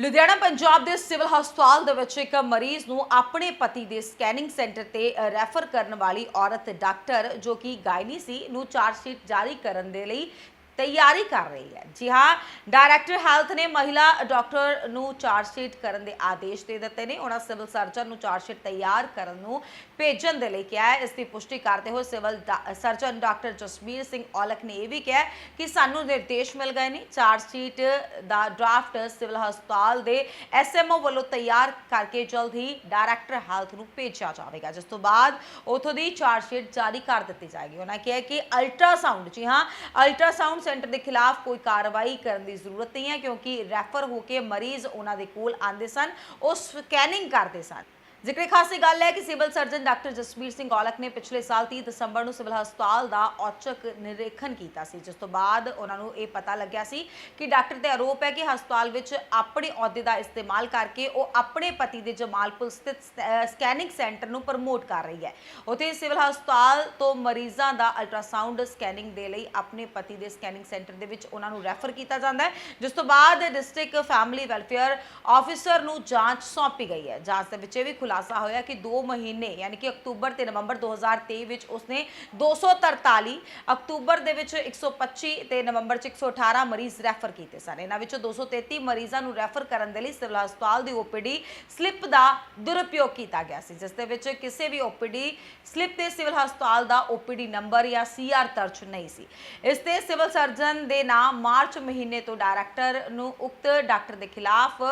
ਲੁਧਿਆਣਾ ਪੰਜਾਬ ਦੇ ਸਿਵਲ ਹਸਪਤਾਲ ਦੇ ਵਿੱਚ ਇੱਕ ਮਰੀਜ਼ ਨੂੰ ਆਪਣੇ ਪਤੀ ਦੇ ਸਕੈਨਿੰਗ ਸੈਂਟਰ ਤੇ ਰੈਫਰ ਕਰਨ ਵਾਲੀ ਔਰਤ ਡਾਕਟਰ ਜੋ ਕਿ ਗਾਇਨੀ ਸੀ ਨੂੰ ਚਾਰਜ ਸ਼ੀਟ ਜਾਰੀ ਕਰਨ ਦੇ ਲਈ ਤਿਆਰੀ ਕਰ ਰਹੀ ਹੈ। ਜੀ ਹਾਂ ਡਾਇਰੈਕਟਰ ਹੈਲਥ ਨੇ ਮਹਿਲਾ ਡਾਕਟਰ ਨੂੰ ਚਾਰਜ ਸ਼ੀਟ ਕਰਨ ਦੇ ਆਦੇਸ਼ ਦੇ ਦਿੱਤੇ ਨੇ। ਉਹਨਾਂ ਸਿਵਲ ਸਰਜਨ ਨੂੰ ਚਾਰਜ ਸ਼ੀਟ ਤਿਆਰ ਕਰਨ ਨੂੰ ਭੇਜਣ ਦੇ ਲਈ ਕਿਹਾ ਹੈ। ਇਸ ਦੀ ਪੁਸ਼ਟੀ ਕਰਦੇ ਹੋਏ ਸਿਵਲ ਡਾ- ਸਰਜਨ ਡਾਕਟਰ ਜਸਬੀਰ ਸਿੰਘ ਔਲਖ ਨੇ ਇਹ ਵੀ ਕਿਹਾ ਕਿ ਸਾਨੂੰ ਨਿਰਦੇਸ਼ ਮਿਲ ਗਏ ਨੇ। ਚਾਰਜ ਸ਼ੀਟ ਦਾ ਡਰਾਫਟ ਸਿਵਲ ਹਸਪਤਾਲ ਦੇ ਐਸਐਮਓ ਵੱਲੋਂ ਤਿਆਰ ਕਰਕੇ ਜਲਦ ਹੀ ਡਾਇਰੈਕਟਰ ਹੈਲਥ ਨੂੰ ਭੇਜਿਆ ਜਾਵੇਗਾ। ਜਿਸ ਤੋਂ ਬਾਅਦ ਉਥੋਂ ਦੀ ਚਾਰਜ ਸ਼ੀਟ ਜਾਰੀ ਕਰ ਦਿੱਤੀ ਜਾਏਗੀ। ਉਹਨਾਂ ਕਿਹਾ ਕਿ ਅਲਟਰਾਸਾਊਂਡ ਜੀ ਹਾਂ ਅਲਟਰਾਸਾਊਂਡ ਸੈਂਟਰ ਦੇ ਖਿਲਾਫ ਕੋਈ ਕਾਰਵਾਈ ਕਰਨ ਦੀ ਜ਼ਰੂਰਤ ਨਹੀਂ ਹੈ ਕਿਉਂਕਿ ਰੈਫਰ ਹੋ ਕੇ ਮਰੀਜ਼ ਉਹਨਾਂ ਦੇ ਕੋਲ ਆਉਂਦੇ ਸਨ, ਉਹ ਸਕੈਨਿੰਗ ਕਰਦੇ ਸਨ। ਜ਼ਿਕਰ ਖਾਸ ਇਹ ਗੱਲ ਹੈ ਕਿ civil surgeon doctor Jasbir Singh Aulakh ਨੇ ਪਿਛਲੇ ਸਾਲ 30 ਦਸੰਬਰ ਨੂੰ ਸਿਵਲ ਹਸਪਤਾਲ ਦਾ ਔਚਕ ਨਿਰੀਖਣ ਕੀਤਾ ਸੀ, ਜਿਸ ਤੋਂ ਬਾਅਦ ਉਹਨਾਂ ਨੂੰ ਇਹ ਪਤਾ ਲੱਗਿਆ ਸੀ ਕਿ ਡਾਕਟਰ ਤੇ ਆਰੋਪ ਹੈ ਕਿ ਹਸਪਤਾਲ ਵਿੱਚ ਆਪਣੇ ਅਹੁਦੇ ਦਾ ਇਸਤੇਮਾਲ ਕਰਕੇ ਉਹ ਆਪਣੇ ਪਤੀ ਦੇ ਜਮਾਲਪੁਰ ਸਥਿਤ ਸਕੈਨਿੰਗ ਸੈਂਟਰ ਨੂੰ ਪ੍ਰਮੋਟ ਕਰ ਰਹੀ ਹੈ। ਉਥੇ ਸਿਵਲ ਹਸਪਤਾਲ ਤੋਂ ਮਰੀਜ਼ਾਂ ਦਾ ਅਲਟਰਾਸਾਊਂਡ ਸਕੈਨਿੰਗ ਦੇ ਲਈ ਆਪਣੇ ਪਤੀ ਦੇ ਸਕੈਨਿੰਗ ਸੈਂਟਰ ਦੇ ਵਿੱਚ ਉਹਨਾਂ ਨੂੰ ਰੈਫਰ ਕੀਤਾ ਜਾਂਦਾ ਹੈ, ਜਿਸ ਤੋਂ ਬਾਅਦ ਡਿਸਟ੍ਰਿਕਟ ਫੈਮਿਲੀ ਵੈਲਫੇਅਰ ਆਫੀਸਰ ਨੂੰ ਜਾਂਚ ਸੌਂਪੀ ਗਈ ਹੈ। ਜਾਂਚ ਦੇ ਵਿੱਚ ਇਹ ਵੀ ਖੁਲਾਸਾ ਹੋਇਆ ਕਿ 2 ਮਹੀਨੇ, ਯਾਨੀ ਕਿ ਅਕਤੂਬਰ ਤੇ ਨਵੰਬਰ 2023 ਵਿੱਚ ਉਸਨੇ 243 ਅਕਤੂਬਰ ਦੇ ਵਿੱਚ 125 ਤੇ ਨਵੰਬਰ ਚ 118 ਮਰੀਜ਼ ਰੈਫਰ ਕੀਤੇ ਸਨ। ਇਹਨਾਂ ਵਿੱਚੋਂ 233 ਮਰੀਜ਼ਾਂ ਨੂੰ ਰੈਫਰ ਕਰਨ ਦੇ ਲਈ ਸਿਵਲ ਹਸਪਤਾਲ ਦੀ ਓਪੀਡੀ ਸਲਿੱਪ ਦਾ ਦੁਰਉਪਯੋਗ ਕੀਤਾ ਗਿਆ ਸੀ, ਜਿਸ ਦੇ ਵਿੱਚ ਕਿਸੇ ਵੀ ਓਪੀਡੀ ਸਲਿੱਪ ਤੇ ਸਿਵਲ ਹਸਪਤਾਲ ਦਾ ਓਪੀਡੀ ਨੰਬਰ ਜਾਂ ਸੀਆਰ ਦਰਜ ਨਹੀਂ ਸੀ। ਇਸ ਤੇ ਸਿਵਲ ਸਰਜਨ ਦੇ ਨਾਮ ਮਾਰਚ ਮਹੀਨੇ ਤੋਂ ਡਾਇਰੈਕਟਰ ਨੂੰ ਉਕਤ ਡਾਕਟਰ ਦੇ ਖਿਲਾਫ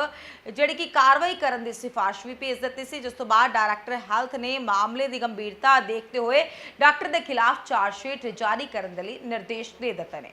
ਜਿਹੜੀ ਕਿ ਕਾਰਵਾਈ ਕਰਨ ਦੀ ਸਿਫਾਰਿਸ਼ ਵੀ ਭੇਜ ਦਿੱਤੀ ਸੀ ਜਿਸ ਤੋਂ ਬਾਅਦ ਡਾਇਰੈਕਟਰ ਹੈਲਥ ਨੇ ਮਾਮਲੇ ਦੀ ਗੰਭੀਰਤਾ ਦੇਖਦੇ ਹੋਏ ਡਾਕਟਰ ਦੇ ਖਿਲਾਫ ਚਾਰਜਸ਼ੀਟ ਜਾਰੀ ਕਰਨ ਦੇ ਲਈ ਨਿਰਦੇਸ਼ ਦੇ ਦਿੱਤੇ ਨੇ।